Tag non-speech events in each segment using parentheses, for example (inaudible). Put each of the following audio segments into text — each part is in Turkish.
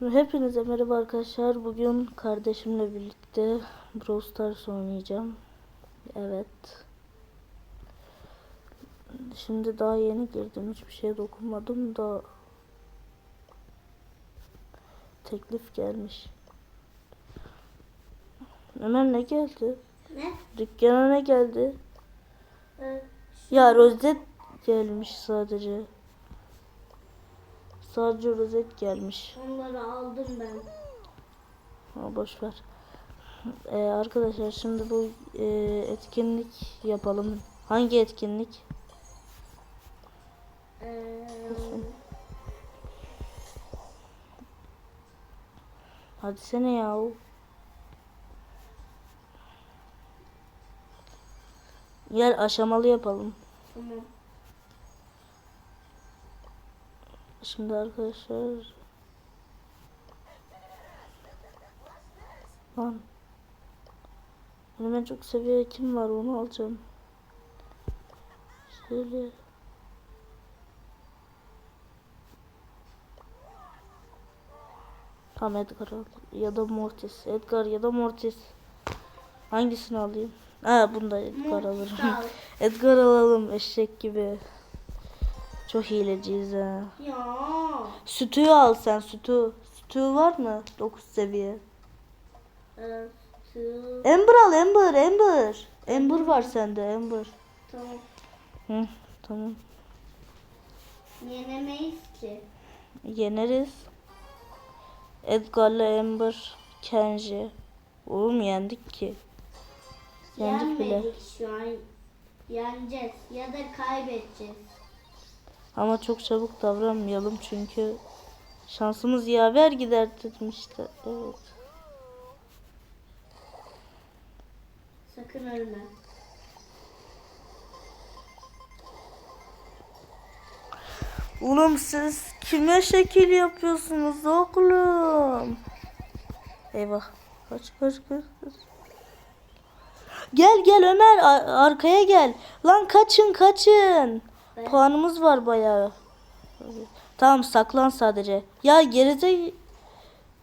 Hepinize merhaba arkadaşlar. Bugün kardeşimle birlikte Brawl Stars oynayacağım. Evet. Şimdi daha yeni girdim. Hiçbir şeye dokunmadım da teklif gelmiş. Ömer ne geldi? Ne? Dükkana ne geldi? Ee, Ya rozet gelmiş sadece. Sadece rozet gelmiş. onları aldım ben. Ha, boş ver. Ee, arkadaşlar şimdi bu e, etkinlik yapalım. Hangi etkinlik? Ee, Hadi sene ya. Gel aşamalı yapalım. tamam. Şimdi arkadaşlar. Lan. Benim en çok seviye kim var onu alacağım. Şöyle. Tamam Edgar. Ya da Mortis. Edgar ya da Mortis. Hangisini alayım? Ha bunda Edgar alırım. (laughs) Edgar alalım eşek gibi. Çok hileciyiz ha. Ya. Sütü al sen sütü. Sütü var mı? 9 seviye. Su- Ember al Ember Ember. Ember var sende Ember. Tamam. Hı, tamam. Yenemeyiz ki. Yeneriz. Edgar'la Ember, Kenji. Oğlum yendik ki. Yendik bile. Yenmedik şu an. Yeneceğiz ya da kaybedeceğiz. Ama çok çabuk davranmayalım çünkü şansımız yaver gider dedim işte. Evet. Sakın ölme. Oğlum siz kime şekil yapıyorsunuz oğlum? Eyvah. Kaç kaç kaç. kaç. Gel gel Ömer ar- arkaya gel. Lan kaçın kaçın. Ben- Puanımız var bayağı. Tamam saklan sadece. Ya geride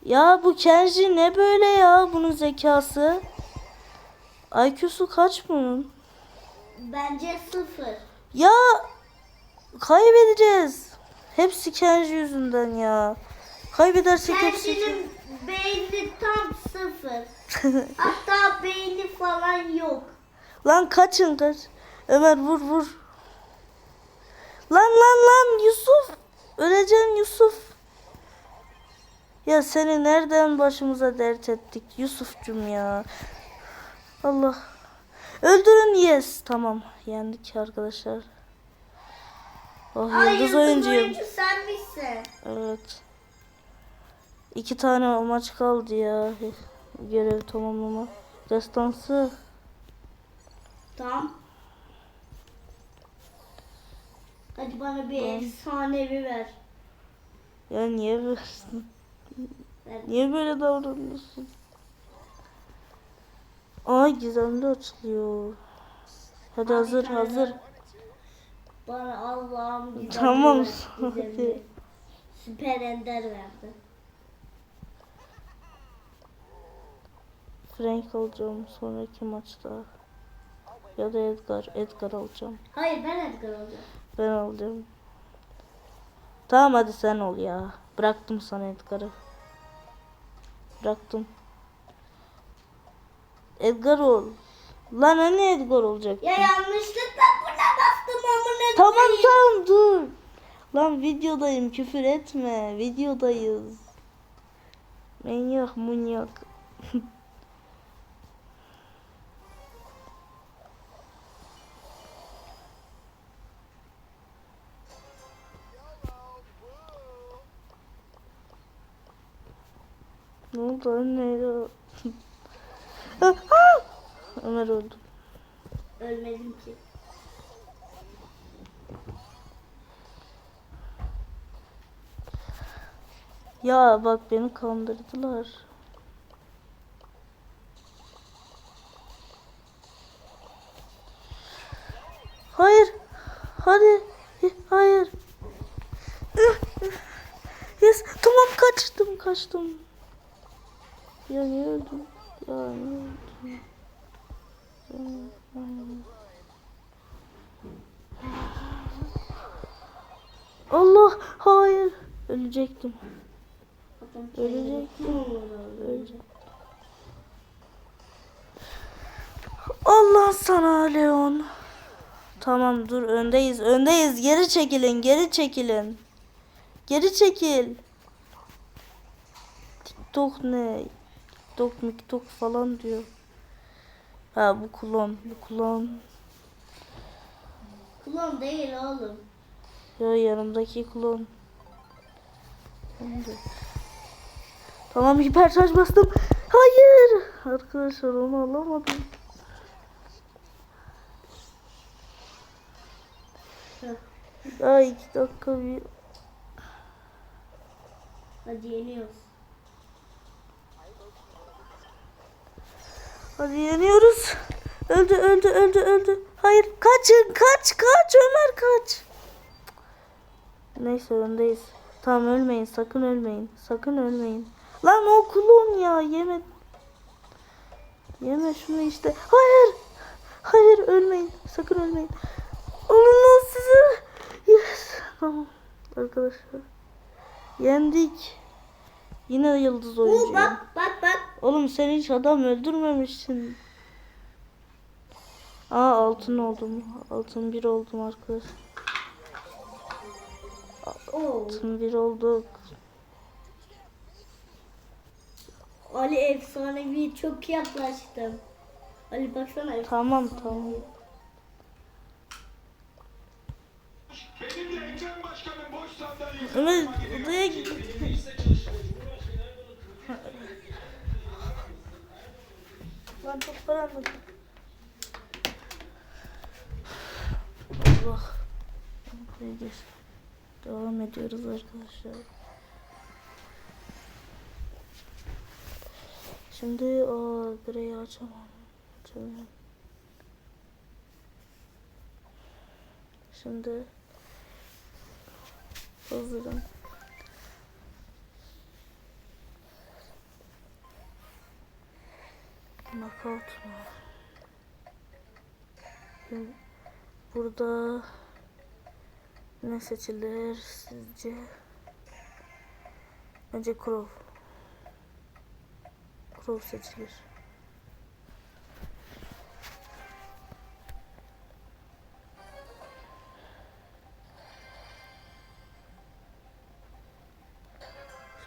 ya bu Kenji ne böyle ya bunun zekası? IQ'su kaç bunun? Bence sıfır. Ya kaybedeceğiz. Hepsi Kenji yüzünden ya. Kaybedersek hepsi Kendinin beyni tam sıfır. (laughs) Hatta beyni falan yok. Lan kaçın kaç. Ömer vur vur. Lan lan lan Yusuf. Öleceksin Yusuf. Ya seni nereden başımıza dert ettik Yusufcum ya. Allah. Öldürün yes. Tamam yendik arkadaşlar. Oh Ay yıldız yıldız oyuncuyum. oyuncu sen misin? Evet. İki tane maç kaldı ya. Görev tamamlama. Destansı. Tamam. Hadi bana bir efsanevi ver. Ya niye versin? ver. Niye böyle davranıyorsun? Ay gizemli açılıyor. Hadi hazır tane hazır. Bana Allah'ım gizemli Tamam, ver, gizemli. Süper Ender verdi. Frank alacağım sonraki maçta. Ya da Edgar. Edgar alacağım. Hayır ben Edgar olacağım. Ben alacağım. Tamam hadi sen ol ya. Bıraktım sana Edgar'ı. Bıraktım. Edgar ol. Lan hani Edgar olacak? Ya yanlışlıkla buna bastım amına Tamam koyayım. tamam dur. Lan videodayım küfür etme. Videodayız. Manyak munyak. (laughs) ne oldu anne? (laughs) Ah! Ömer öldü. Ölmedim ki. Ya bak beni kandırdılar. Hayır. Hadi. Hayır. Yes. Tamam kaçtım kaçtım. Ya niye öldüm? Ya niye öldüm? Allah hayır. Ölecektim. Ölecektim. Ölecektim. Allah sana Leon. Tamam dur öndeyiz öndeyiz geri çekilin geri çekilin. Geri çekil. TikTok ne? TikTok miktok falan diyor. Ha bu klon bu klon. Kulon değil oğlum. Ya yanımdaki. Şimdi. Tamam hiperşarj bastım. Hayır. Arkadaşlar onu alamadım. Ay iki dakika bir. Hadi yeniyoruz. Hadi yeniyoruz. Öldü öldü öldü öldü. Hayır kaçın kaç kaç Ömer kaç. Neyse öndeyiz. Tamam ölmeyin sakın ölmeyin. Sakın ölmeyin. Lan o kulon ya yeme. Yeme şunu işte. Hayır. Hayır ölmeyin. Sakın ölmeyin. Allah size. Yes. Tamam arkadaşlar. Yendik. Yine yıldız oyuncu. bak bak bak. Oğlum sen hiç adam öldürmemişsin. Aa altın oldum. Altın bir oldum arkadaş. Oo. Altın bir olduk. Ali efsanevi çok yaklaştım. Ali baksana. Tamam tamam. Benim de Ekrem Başkan'ın boş sandalyesi Evet odaya Lan çok karanlık. Allah. Devam ediyoruz arkadaşlar. Şimdi o greyi açamam. Açamıyorum. Şimdi hazırım. Knockout mu? Bu- Burada ne seçilir sizce? Bence Crow. Crow seçilir.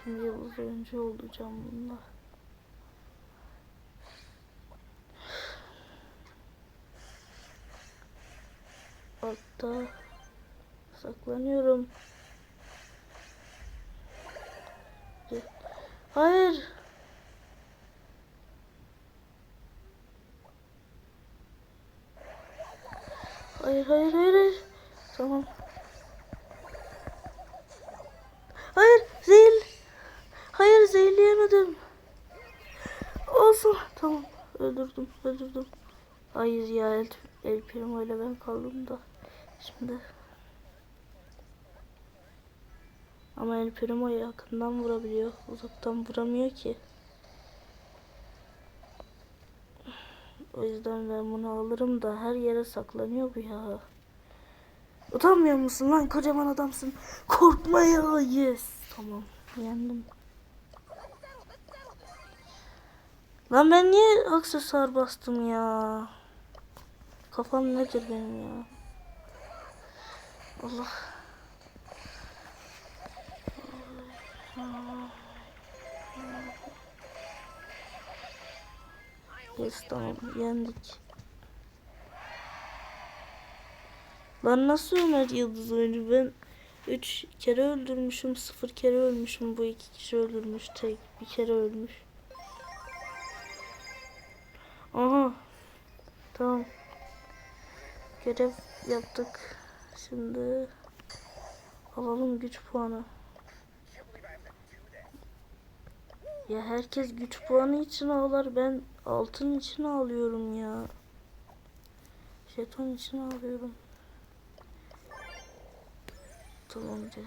Şimdi yıldız oyuncu olacağım bunda. Altta saklanıyorum. Hayır. Hayır hayır hayır. hayır. Tamam. Hayır zehir. Hayır zehirleyemedim. Olsun. Tamam. Öldürdüm. Öldürdüm. Hayır ya el, el primo ile ben kaldım da. Şimdi. Ama el primo yakından vurabiliyor. Uzaktan vuramıyor ki. O yüzden ben bunu alırım da her yere saklanıyor bu ya. Utanmıyor musun lan kocaman adamsın. Korkma ya yes. Tamam yendim. Lan ben niye aksesuar bastım ya? Kafam nedir benim ya? Allah. Yes tamam yendik. Lan nasıl Ömer Yıldız oyuncu ben 3 kere öldürmüşüm 0 kere ölmüşüm bu iki kişi öldürmüş tek bir kere ölmüş. Aha tamam görev yaptık şimdi alalım güç puanı. Ya herkes güç puanı için ağlar ben altın için ağlıyorum ya. Jeton için ağlıyorum. Tamamdır.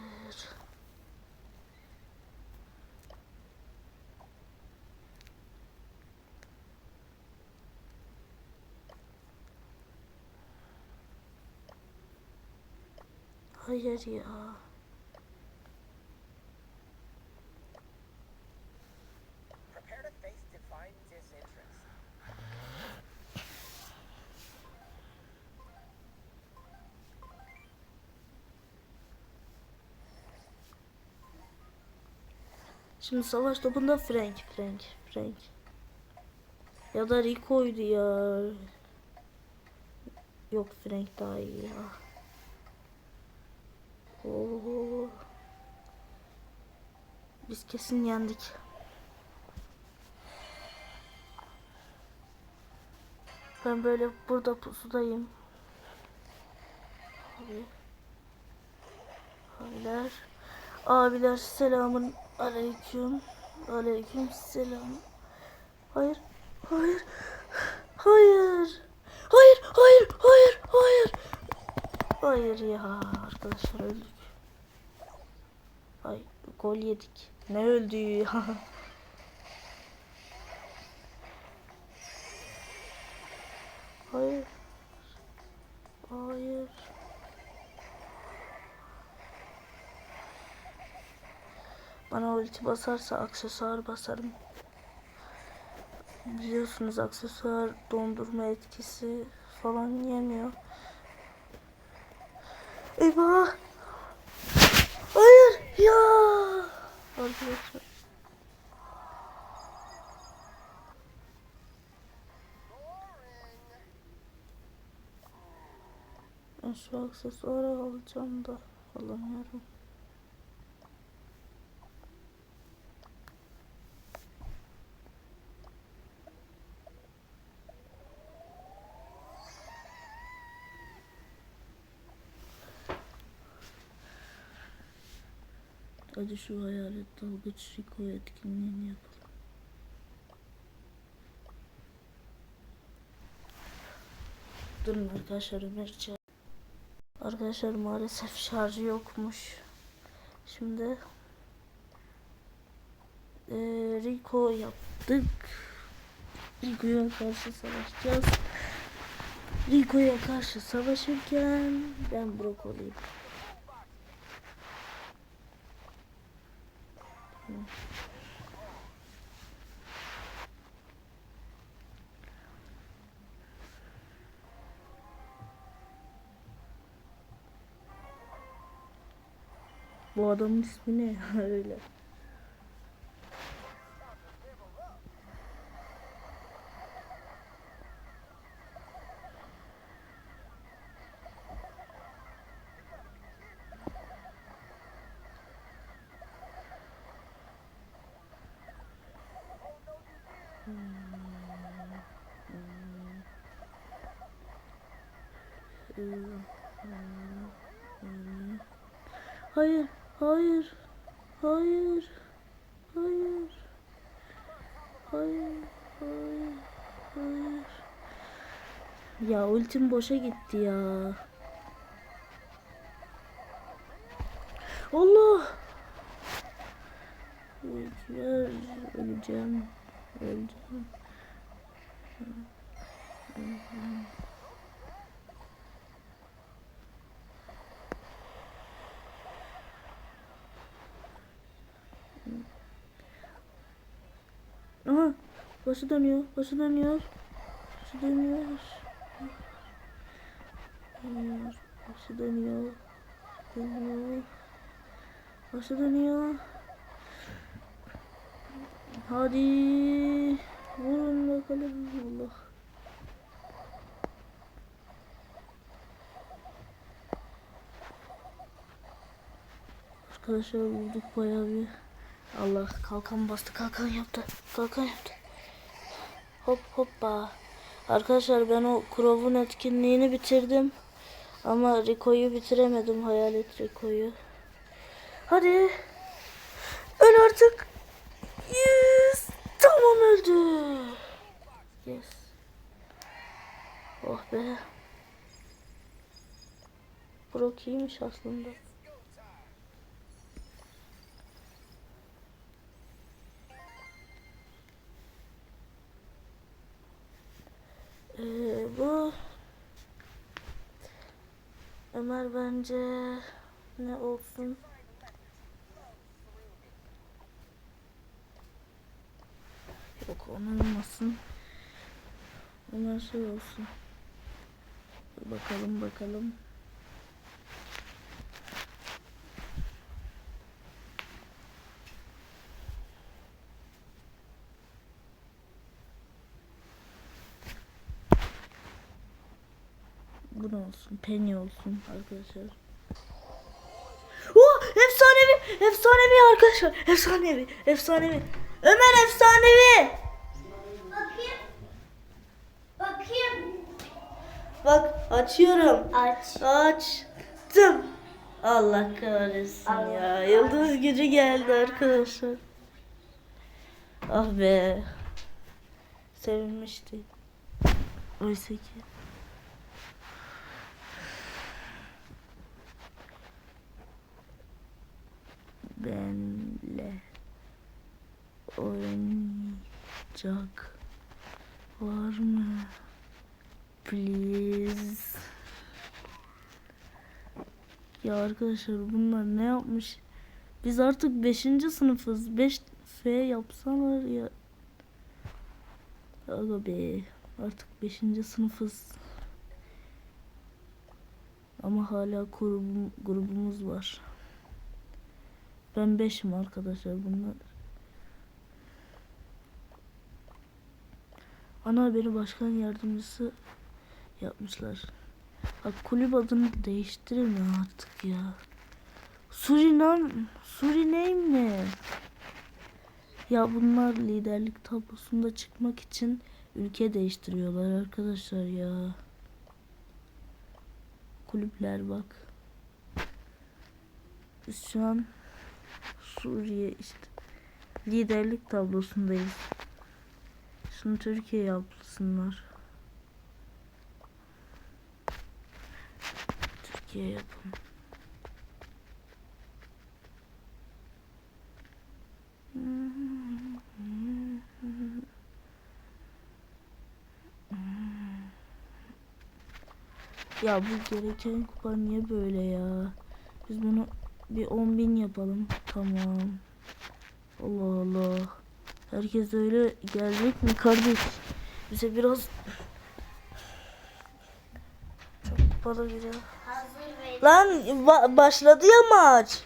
Hayır ya. Şimdi savaş topunda Frank, Frank, Frank. Ya da Rico'ydu ya. Yok Frank daha iyi ya. Oo. Biz kesin yendik. Ben böyle burada pusudayım. Abi. Abiler. Abiler selamın aleyküm. Aleyküm selam. Hayır. Hayır. Hayır. Hayır. Hayır. Hayır. Hayır. Hayır ya arkadaşlar öldük. Ay gol yedik. Ne öldü ya. (laughs) Hayır. Hayır. Bana ulti basarsa aksesuar basarım. Biliyorsunuz aksesuar dondurma etkisi falan yemiyor. Eyvah. Ya. Arkadaşlar. Şu aksesuarı alacağım da alamıyorum. Hadi şu hayalet dalgıç Rico etkinliğini yapalım. Durun arkadaşlar Ömer. Arkadaşlar maalesef şarjı yokmuş. Şimdi eee Rico yaptık. Rico'ya karşı savaşacağız. Rico'ya karşı savaşırken ben brokoliyim. Bu adamın ismi ne (laughs) öyle? Hayır, hayır, hayır, hayır, hayır, hayır, hayır. Ya ultim boşa gitti ya. Allah! Öleceğim, öleceğim, öleceğim. Aha, başı dönüyor, başı dönüyor. Başı dönüyor. Dönüyor, başı dönüyor. Dönüyor. Başı dönüyor. Hadi. Vurun bakalım. Allah. Arkadaşlar vurduk bayağı bir. Allah kalkan bastı kalkan yaptı. Kalkan yaptı. Hop hoppa. Arkadaşlar ben o Crow'un etkinliğini bitirdim. Ama Rico'yu bitiremedim. Hayalet Rico'yu. Hadi. Öl artık. Yes. Tamam öldü. Yes. Oh be. Brock iyiymiş aslında. Ömer bence Ne olsun? Yok onu olmasın. Onlar şey olsun. Bakalım bakalım. Bu ne olsun? Penny olsun arkadaşlar. Oh, efsanevi, efsanevi arkadaşlar. Efsanevi, efsanevi. Ömer efsanevi. Bakayım. Bakayım. Bak açıyorum. Aç. Açtım. Allah kahretsin ya. Yıldız gücü geldi arkadaşlar. Ah be. Sevinmişti. Oysa ki. Benle oynayacak var mı? Please. Ya arkadaşlar bunlar ne yapmış? Biz artık 5. sınıfız. 5F yapsalar ya. Aga be. Artık 5. sınıfız. Ama hala grubum, grubumuz var. Ben 5'im arkadaşlar bunlar. Ana beni başkan yardımcısı yapmışlar. Bak kulüp adını değiştirin artık ya. Surinam, Suriname ne? Ya bunlar liderlik tablosunda çıkmak için ülke değiştiriyorlar arkadaşlar ya. Kulüpler bak. Şu an Suriye işte liderlik tablosundayız. Şunu Türkiye yapsınlar. Türkiye yapın. Ya bu gereken kupa niye böyle ya? Biz bunu bir 10 bin yapalım. Tamam. Allah Allah. Herkes öyle gelecek mi kardeş? Bize biraz çok kupada gidiyor. Hazır ve Lan ba- başladı ya maç.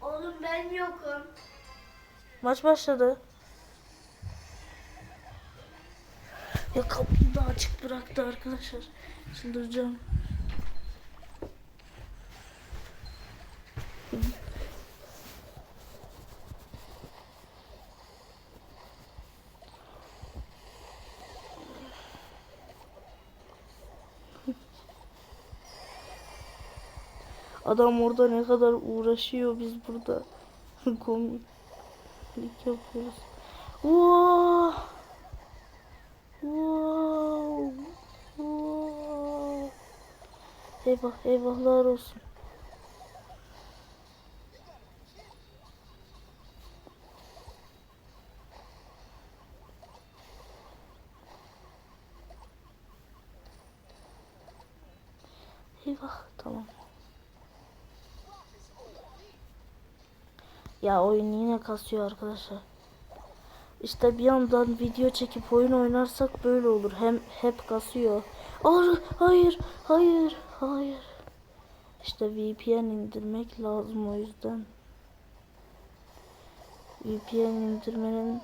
oğlum ben yokum. Maç başladı. Ya kapıyı da açık bıraktı arkadaşlar. Çıldıracağım. Adam orada ne kadar uğraşıyor biz burada (laughs) komiklik yapıyoruz. Wow. Wow. Wow. Eyvah eyvahlar olsun. Eyvah tamam. Ya oyun yine kasıyor arkadaşlar. İşte bir yandan video çekip oyun oynarsak böyle olur. Hem hep kasıyor. Ar hayır, hayır, hayır. İşte VPN indirmek lazım o yüzden. VPN indirmenin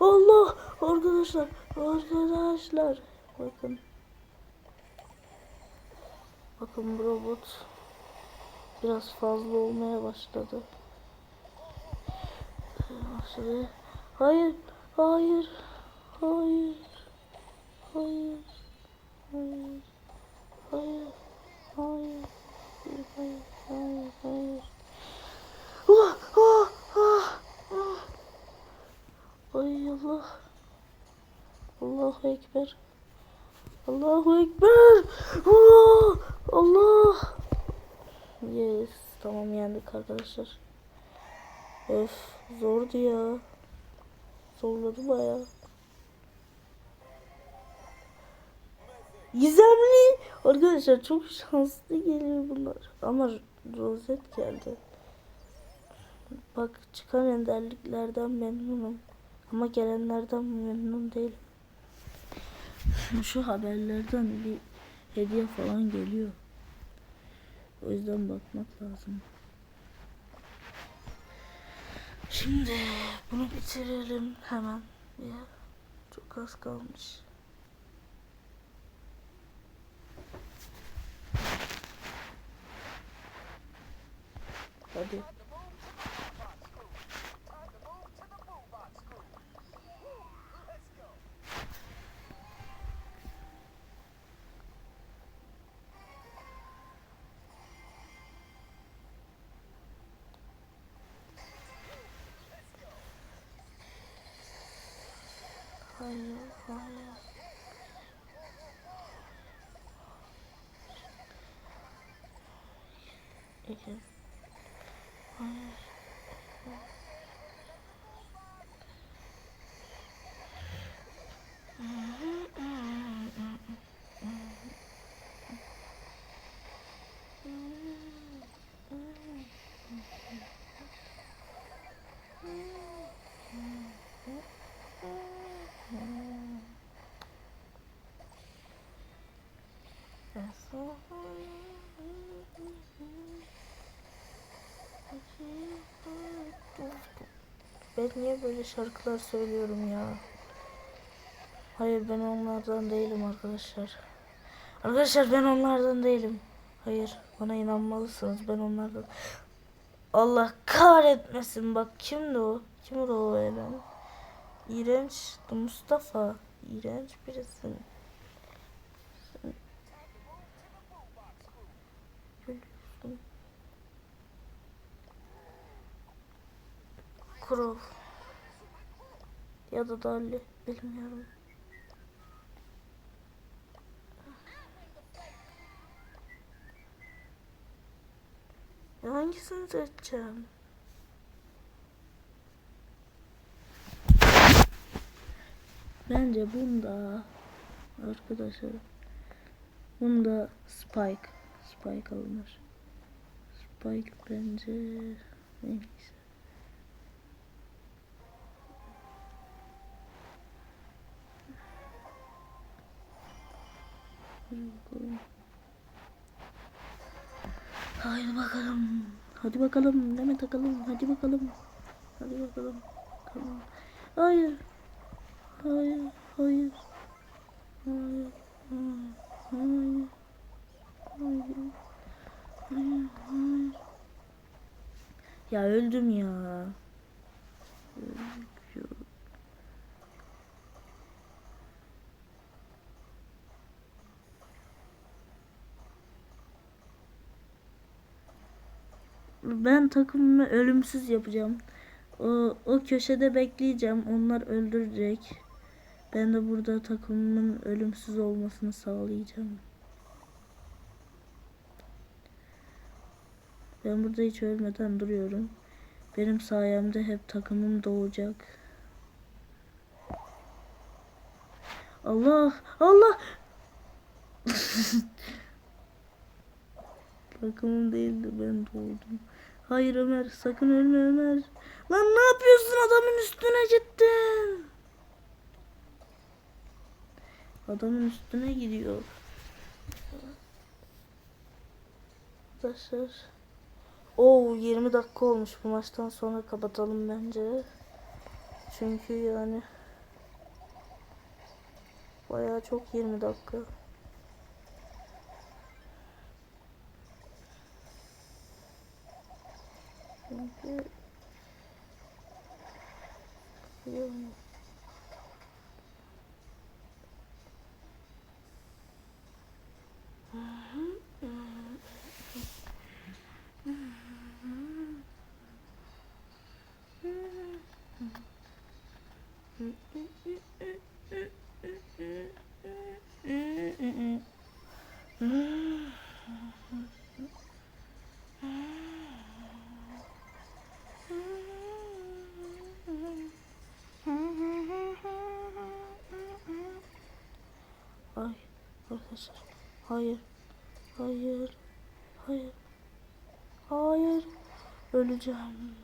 Allah arkadaşlar arkadaşlar bakın bakın bu robot biraz fazla olmaya başladı. Başladı. Hayır, hayır, hayır, hayır, Hayır. Hayır. Hayır. Hayır. Hayır. Hayır. Ah, ah, ah, ah. Ay Allah. Allahu Ekber. Allahu Ekber. Ah, Allah. Yes. Tamam yendik arkadaşlar. Öf. Zordu ya. Zorladı bayağı. Gizemli. Arkadaşlar çok şanslı geliyor bunlar. Ama rozet geldi. Bak çıkan enderliklerden memnunum. Ama gelenlerden memnun değilim. Şu haberlerden bir hediye falan geliyor. O yüzden bakmak lazım. Şimdi bunu bitirelim hemen. Ya çok az kalmış. Hadi. Hayır, hayır. Ben niye böyle şarkılar söylüyorum ya? Hayır ben onlardan değilim arkadaşlar. Arkadaşlar ben onlardan değilim. Hayır bana inanmalısınız ben onlardan. Allah kahretmesin bak kimdi o? Kimdi o öyle? İğrençti Mustafa. İğrenç birisin. Sen- Gülüyorsun. Kurov. Ya da Dali. Bilmiyorum. Hangisini seçeceğim? Bence bunda arkadaşlar bunda Spike Spike alınır. Spike bence en iyisi. Haydi bakalım. Hadi bakalım. Deme takalım. Hadi bakalım. Hadi bakalım. Tamam. Hayır. Hayır. Hayır. Hayır. Hayır. Hayır. Hayır. Hayır. Ya öldüm ya. Öldüm. Ben takımımı ölümsüz yapacağım. O, o köşede bekleyeceğim. Onlar öldürecek. Ben de burada takımımın ölümsüz olmasını sağlayacağım. Ben burada hiç ölmeden duruyorum. Benim sayemde hep takımım doğacak. Allah! Allah! (laughs) Takımım değildi ben doğdum. Hayır Ömer sakın ölme Ömer. Lan ne yapıyorsun adamın üstüne gittin. Adamın üstüne gidiyor. Arkadaşlar. Oo 20 dakika olmuş bu maçtan sonra kapatalım bence. Çünkü yani bayağı çok 20 dakika. Çünkü... Yok. Arkadaşlar. Hayır. Hayır. Hayır. Hayır. Öleceğim.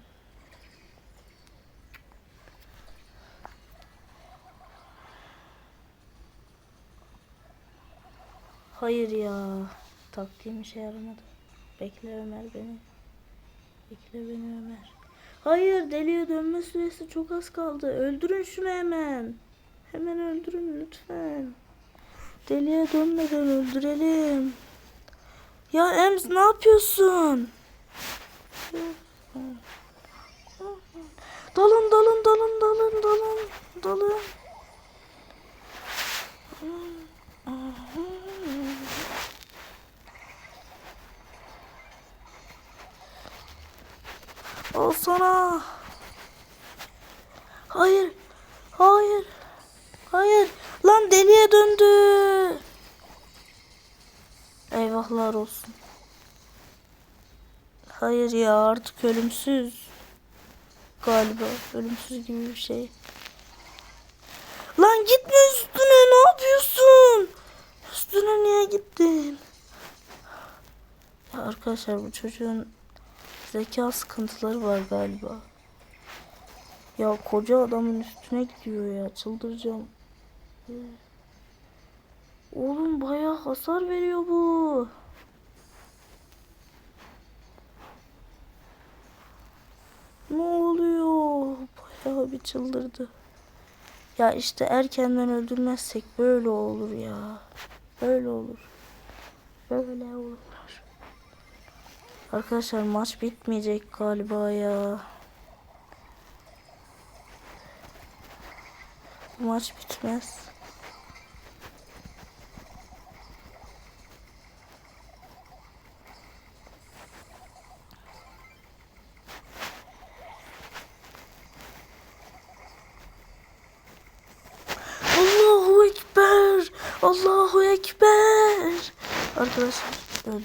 Hayır ya. Taktiğim işe yaramadı. Bekle Ömer beni. Bekle beni Ömer. Hayır deliye dönme süresi çok az kaldı. Öldürün şunu hemen. Hemen öldürün lütfen. Deliye dönmeden öldürelim. Ya Ems ne yapıyorsun? Dalın dalın dalın dalın dalın dalın. Al sana. Hayır. Hayır. Hayır. Lan deliye döndü. Eyvahlar olsun. Hayır ya artık ölümsüz. Galiba ölümsüz gibi bir şey. Lan gitme üstüne ne yapıyorsun? Üstüne niye gittin? Ya arkadaşlar bu çocuğun zeka sıkıntıları var galiba. Ya koca adamın üstüne gidiyor ya çıldıracağım. Oğlum bayağı hasar veriyor bu. Ne oluyor? Bayağı bir çıldırdı. Ya işte erkenden öldürmezsek böyle olur ya. Böyle olur. Böyle olur. Arkadaşlar maç bitmeyecek galiba ya. Bu maç bitmez. Allahu Ekber. Allahu Ekber. Arkadaşlar öldüm.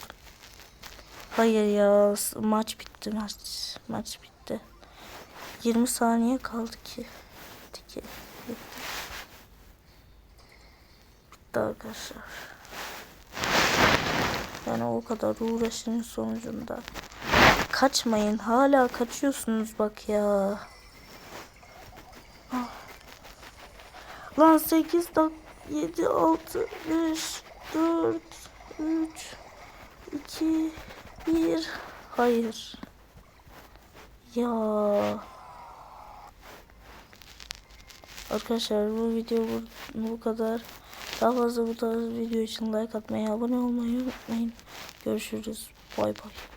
Hayır ya maç bitti maç. Maç bitti. 20 saniye kaldı ki. Bitti. Bitti. Bitti arkadaşlar. Yani o kadar uğraşın sonucunda. Kaçmayın. Hala kaçıyorsunuz bak ya. Ah. Lan 8 dak 7 6 5 4 3 2 1 Hayır. Ya. Arkadaşlar bu video bu, bu kadar. Daha fazla bu tarz video için like atmayı, abone olmayı unutmayın. Görüşürüz. Bay bay.